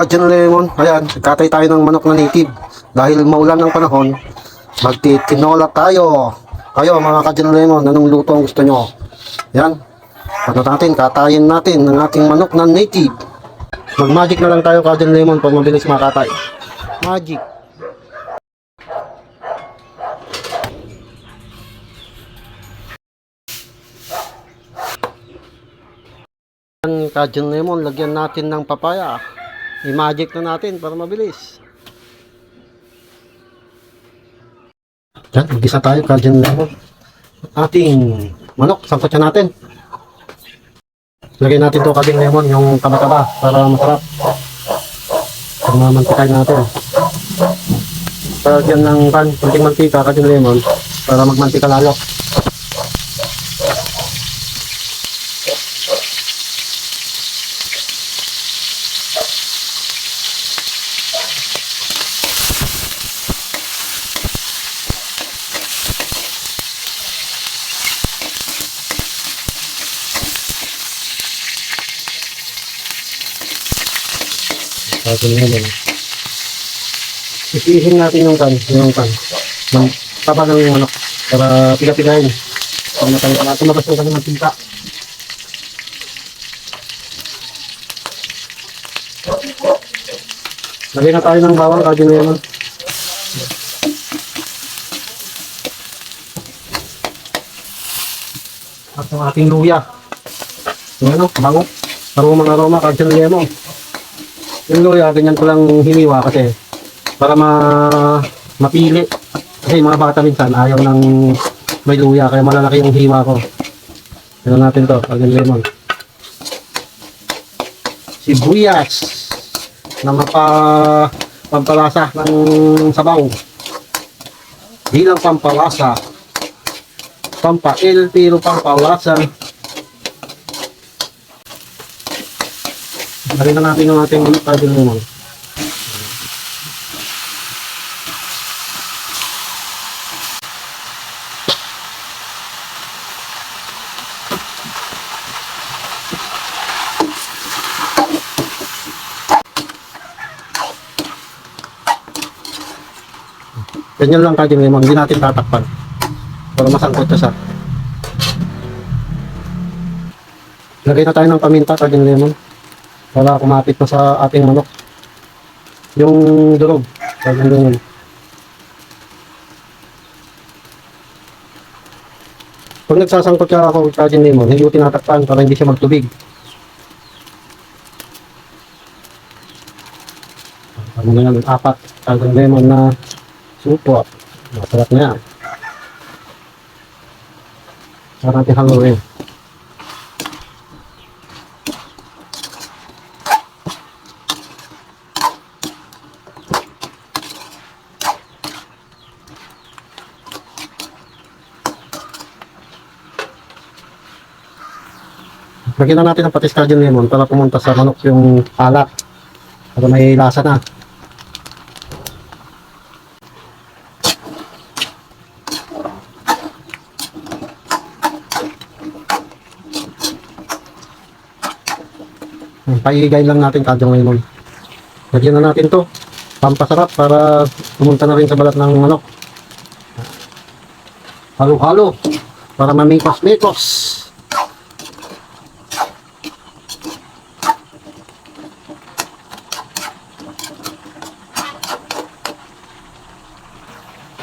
Cajun lemon, ayan, katay tayo ng manok na native. Dahil maulan ng panahon, magtitinola tayo. Kayo mga Cajun lemon, anong luto ang gusto nyo? Yan, ano natin, katayin natin ng ating manok na native. Mag-magic na lang tayo Cajun lemon pag mabilis makatay. Magic. Cajun lemon, lagyan natin ng papaya. I-magic na natin para mabilis. Yan, mag-isa tayo, Cajun lemon. Ating manok, sangkot siya natin. Lagyan natin to Cajun lemon, yung taba-taba, para masarap. Pag mamantikay natin. Lagyan ng kan, kunting mantika, Cajun lemon, para magmantika lalo. Cajun lemon. Isihin natin yung kan, yung kan. Ng taba ng manok, para piga-pigayin. Pag natay na tumabas yung kanyang mantika. Lagyan na tayo ng bawang, Cajun lemon. At ang ating luya. Yung ano, bango. Aroma ng aroma, Cajun lemon. Yung luya, ganyan ko lang hiniwa kasi para ma mapili. Kasi yung mga bata minsan ayaw ng may luya kaya malalaki yung hiwa ko. Tignan natin to, Cajun lemon. Sibuyas na mapa pampalasa ng sabaw. Bilang pampalasa. Pampail pero pampalasa. Na natin yung ating Cajun lemon. Ganyan lang Cajun lemon, hindi natin tatakpan. Para masangkot siya sa. Lagay na tayo ng paminta Cajun lemon. Para kumapit na sa ating manok. Yung durog. Cajun lemon. Pag nagsasangkot ka ako Cajun lemon, hindi ko tinatakpan para hindi siya magtubig. Ano na yan, apat Cajun lemon na Supo. Masarap na yan. Sarap natin haluin. Lagyan na natin ang patis cajun lemon para pumunta sa manok yung alat. Para may lasa na. Paigay lang natin kadyang lemon. Lagyan na natin to. Pampasarap para pumunta na rin sa balat ng manok. Halo-halo. Para mamikos-mikos.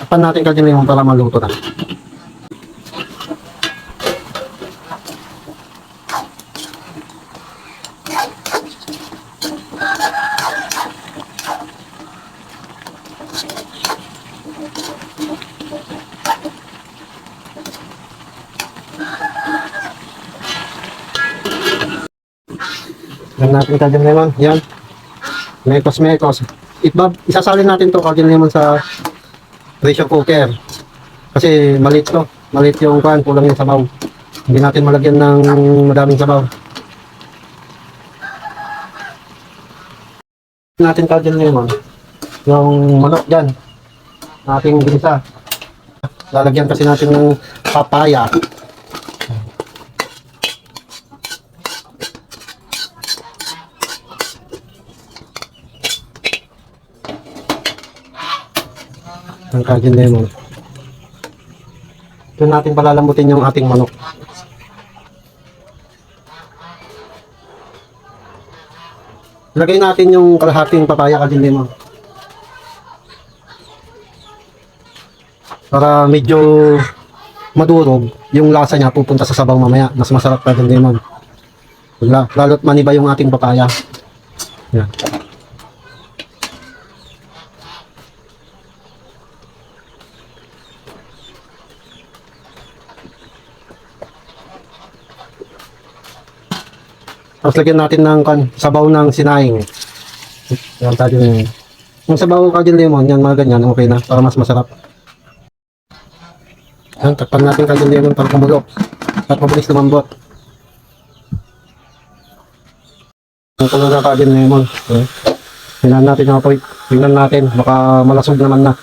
Tapan natin lemon para maluto na. Yan natin kajang lemon. Yan. Mekos mekos. Itbab, isasalin natin to kajang lemon sa pressure cooker. Kasi malit to. Malit yung kan, kulang yung sabaw. Hindi natin malagyan ng madaming sabaw. natin kajang lemon. Yung manok dyan. Ating ginisa. Lalagyan kasi natin ng papaya. Ang kajin lemon. Doon natin palalambutin yung ating manok. Lagay natin yung kalahating papaya kajin lemon. Para medyo madurog, yung lasa niya pupunta sa sabaw mamaya. Mas masarap kajin lemon. Wala, lalo't maniba yung ating papaya. Yan. Tapos lagyan natin ng kan, sabaw ng sinaing. Yan tayo yun. Yung sabaw ka lemon, yan mga ganyan, okay na, para mas masarap. Yan, takpan natin ka lemon para kumulok. At mabilis lumambot. Ang kulong na ka lemon. Okay. Tingnan natin yung apoy. Tingnan natin, baka malasog naman na.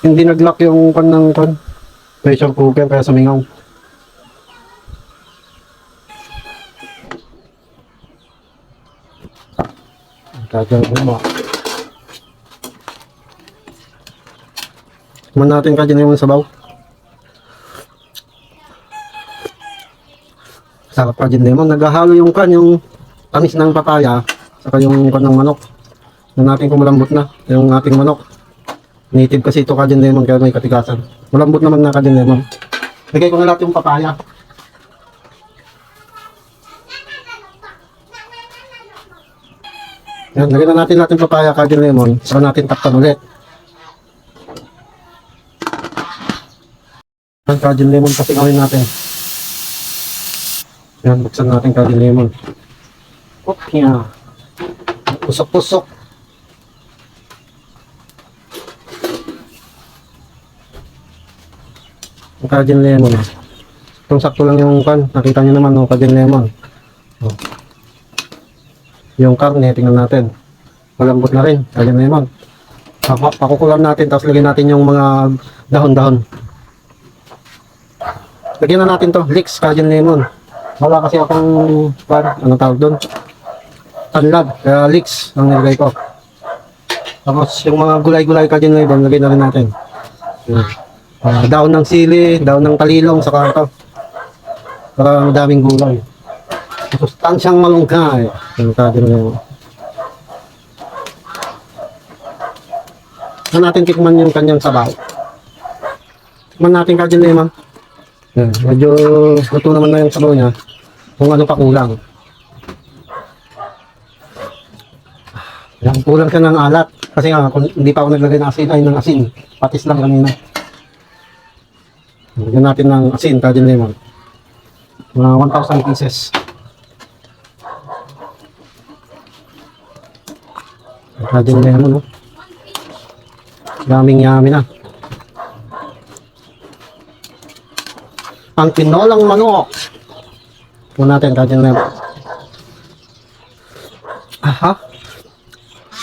Hindi nag-lock yung kan ng kan. Pressure cooker kaya sumingaw. Gagawin mo. Tikman natin ka dyan yung sabaw. Sarap ka dyan lemon. Naghahalo yung kan, yung tamis ng papaya, saka yung kan ng manok. Yung natin kung malambot na, yung ating manok. Native kasi ito ka dyan lemon, kaya may katigasan. Malambot naman na ka dyan lemon. Lagay ko na lahat yung papaya. Yan, lagyan na natin natin papaya, kajin lemon. Saka natin takpan ulit. Yan, kajin lemon kasi gawin natin. Yan, buksan natin kajin lemon. Opya. Pusok-pusok. Ang kajin lemon. Itong sakto lang yung kan. Nakita nyo naman, no, kajin lemon. Oh. Yung karne, tingnan natin. Malambot na rin. Kajin lemon. Pak- Pakukulam natin, tapos lagyan natin yung mga dahon-dahon. Lagyan na natin to, leeks, kajin lemon. Wala kasi akong, pan, ano tawag doon? Tanlad, kaya leeks ang nilagay ko. Tapos yung mga gulay-gulay kajin lemon, lagyan na rin natin. Yan. Ah, daon ng sili, daon ng talilong, saka ito. Para madaming gulay. Sustansyang malungkay. Yung kajin lemon. Na natin tikman yung kanyang sabaw. Tikman natin kajin lemon. Yan, medyo luto naman na yung sabaw niya. Kung ano pa kulang. Yan, kulang siya ng alat. Kasi nga, kung hindi pa ako naglagay ng asin, ay ng asin. Patis lang kanina. Lagyan natin ng asin, kajin lemon. Mga 1,000 pieces. Kajin lemon, no? Yaming yami na. Ang tinolang manok. Puno natin, kajin lemon. Aha.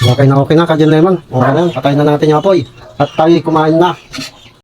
Okay na okay na, kajin lemon. Okay na, patayin na natin yung apoy. At tayo kumain na.